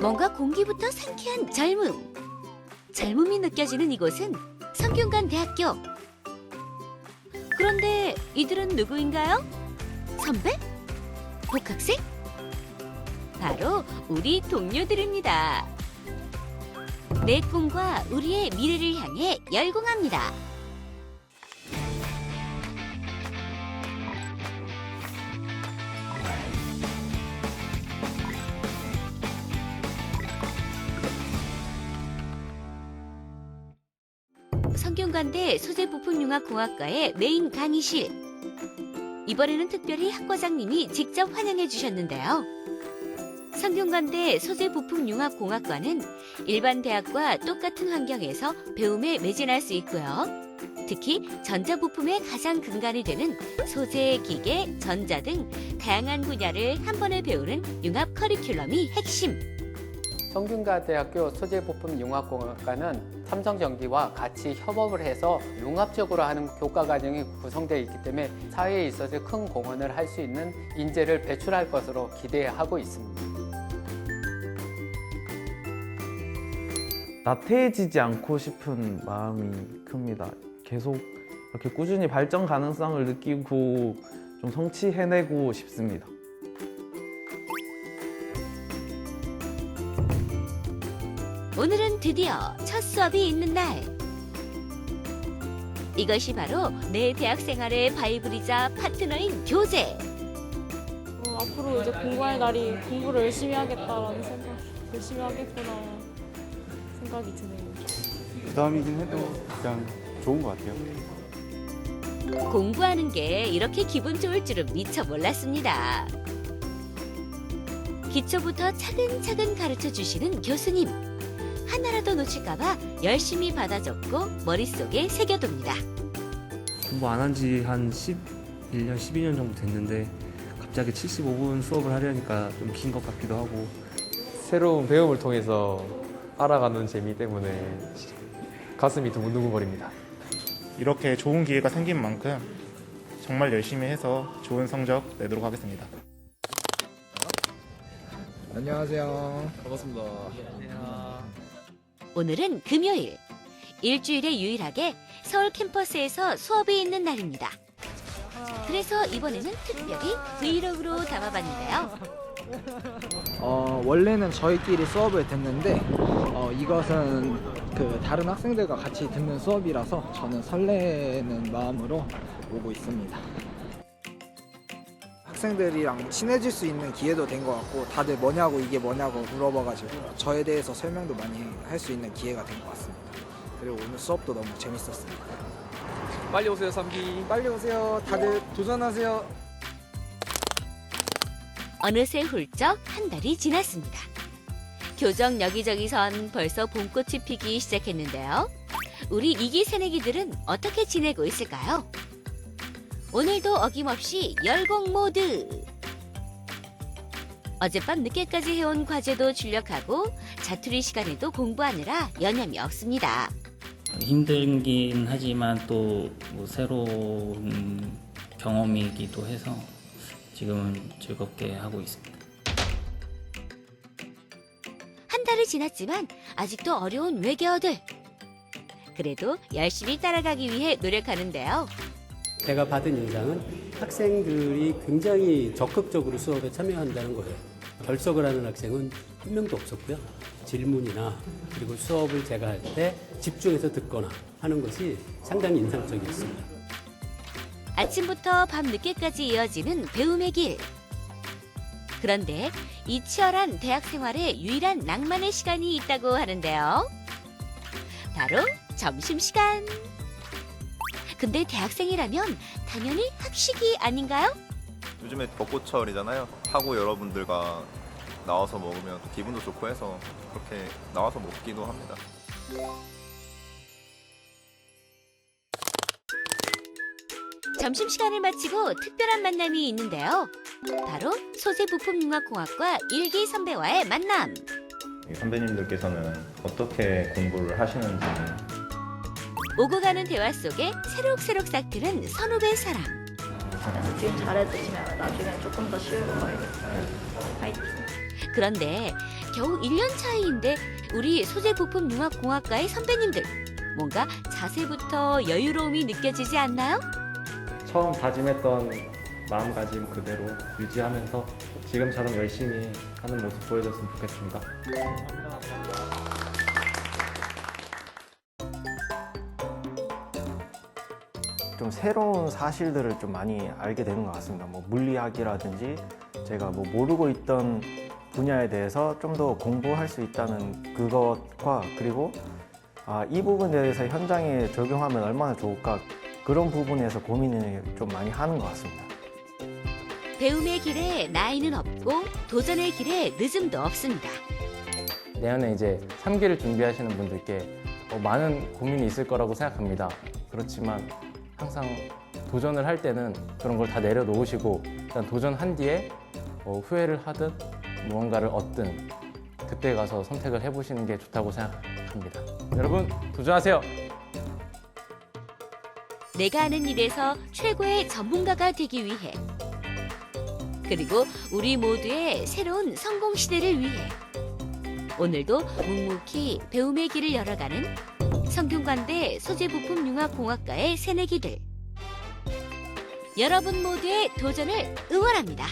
뭔가 공기부터 상쾌한 젊음. 젊음이 느껴지는 이곳은 성균관 대학교. 그런데 이들은 누구인가요? 선배? 복학생? 바로 우리 동료들입니다. 내 꿈과 우리의 미래를 향해 열공합니다. 성균관대 소재부품융합공학과의 메인 강의실. 이번에는 특별히 학과장님이 직접 환영해 주셨는데요. 성균관대 소재부품융합공학과는 일반 대학과 똑같은 환경에서 배움에 매진할 수 있고요. 특히 전자부품의 가장 근간이 되는 소재, 기계, 전자 등 다양한 분야를 한 번에 배우는 융합 커리큘럼이 핵심. 성균관대학교 소재부품융합공학과는 삼성전기와 같이 협업을 해서 융합적으로 하는 교과 과정이 구성되어 있기 때문에 사회에 있어서 큰 공헌을 할 수 있는 인재를 배출할 것으로 기대하고 있습니다. 나태해지지 않고 싶은 마음이 큽니다. 계속 이렇게 꾸준히 발전 가능성을 느끼고 좀 성취해내고 싶습니다. 오늘은 드디어 첫 수업이 있는 날. 이것이 바로 내 대학 생활의 바이블이자 파트너인 교재. 어, 앞으로 이제 공부할 날이 공부를 열심히 하겠다라는 생각, 열심히 하겠구나 생각이 드네요. 부담이긴 해도 그냥 좋은 것 같아요. 공부하는 게 이렇게 기분 좋을 줄은 미처 몰랐습니다. 기초부터 차근차근 가르쳐 주시는 교수님. 하나라도 놓칠까봐 열심히 받아 적고 머릿속에 새겨둡니다. 공부 안 한 지 한 11년, 12년 정도 됐는데 갑자기 75분 수업을 하려니까 좀 긴 것 같기도 하고 새로운 배움을 통해서 알아가는 재미 때문에 가슴이 두근두근거립니다. 이렇게 좋은 기회가 생긴 만큼 정말 열심히 해서 좋은 성적 내도록 하겠습니다. 안녕하세요. 오늘은 금요일. 일주일에 유일하게 서울 캠퍼스에서 수업이 있는 날입니다. 그래서 이번에는 특별히 브이로그로 담아봤는데요. 어, 원래는 저희끼리 수업을 듣는데 어, 이것은 그 다른 학생들과 같이 듣는 수업이라서 저는 설레는 마음으로 오고 있습니다. 학생들이랑 친해질 수 있는 기회도 된 것 같고 다들 뭐냐고 이게 뭐냐고 물어봐가지고 저에 대해서 설명도 많이 할 수 있는 기회가 된 것 같습니다. 그리고 오늘 수업도 너무 재밌었습니다. 빨리 오세요, 삼기. 빨리 오세요. 다들 도전하세요. 어느새 훌쩍 한 달이 지났습니다. 교정 여기저기선 벌써 봄꽃이 피기 시작했는데요. 우리 이기 새내기들은 어떻게 지내고 있을까요? 오늘도 어김없이 열공 모드. 어젯밤 늦게까지 해온 과제도 출력하고 자투리 시간에도 공부하느라 여념이 없습니다. 힘들긴 하지만 또뭐 새로운 경험이기도 해서 지금은 즐겁게 하고 있습니다. 한 달이 지났지만 아직도 어려운 외계어들. 그래도 열심히 따라가기 위해 노력하는데요. 제가 받은 인상은 학생들이 굉장히 적극적으로 수업에 참여한다는 거예요. 결석을 하는 학생은 한 명도 없었고요. 질문이나 그리고 수업을 제가 할 때 집중해서 듣거나 하는 것이 상당히 인상적이었습니다. 아침부터 밤 늦게까지 이어지는 배움의 길. 그런데 이 치열한 대학 생활에 유일한 낭만의 시간이 있다고 하는데요. 바로 점심시간. 근데 대학생이라면 당연히 학식이 아닌가요? 요즘에 벚꽃철이잖아요. 하고 여러분들과 나와서 먹으면 또 기분도 좋고 해서 그렇게 나와서 먹기도 합니다. 점심시간을 마치고 특별한 만남이 있는데요. 바로 소재부품융합공학과 일기 선배와의 만남. 선배님들께서는 어떻게 공부를 하시는지 오고 가는 대화 속에 새록새록 싹트는 선후배 사람. 지금 잘해주시면 나중에 조금 더 쉬울 거예요. 파이팅. 그런데 겨우 1년 차이인데 우리 소재부품융합공학과의 선배님들 뭔가 자세부터 여유로움이 느껴지지 않나요? 처음 다짐했던 마음가짐 그대로 유지하면서 지금처럼 열심히 하는 모습 보여줬으면 좋겠습니다. 새로운 사실들을 좀 많이 알게 되는 것 같습니다. 뭐 물리학이라든지 제가 뭐 모르고 있던 분야에 대해서 좀 더 공부할 수 있다는 그것과 그리고 아, 이 부분에 대해서 현장에 적용하면 얼마나 좋을까 그런 부분에서 고민을 좀 많이 하는 것 같습니다. 배움의 길에 나이는 없고 도전의 길에 늦음도 없습니다. 내년에 이제 3기를 준비하시는 분들께 어, 많은 고민이 있을 거라고 생각합니다. 그렇지만 항상 도전을 할 때는 그런 걸 다 내려놓으시고 일단 도전한 뒤에 어, 후회를 하든 무언가를 얻든 그때 가서 선택을 해보시는 게 좋다고 생각합니다. 여러분 도전하세요. 내가 하는 일에서 최고의 전문가가 되기 위해 그리고 우리 모두의 새로운 성공 시대를 위해 오늘도 묵묵히 배움의 길을 열어가는 성균관대 소재부품융합공학과의 새내기들 여러분 모두의 도전을 응원합니다.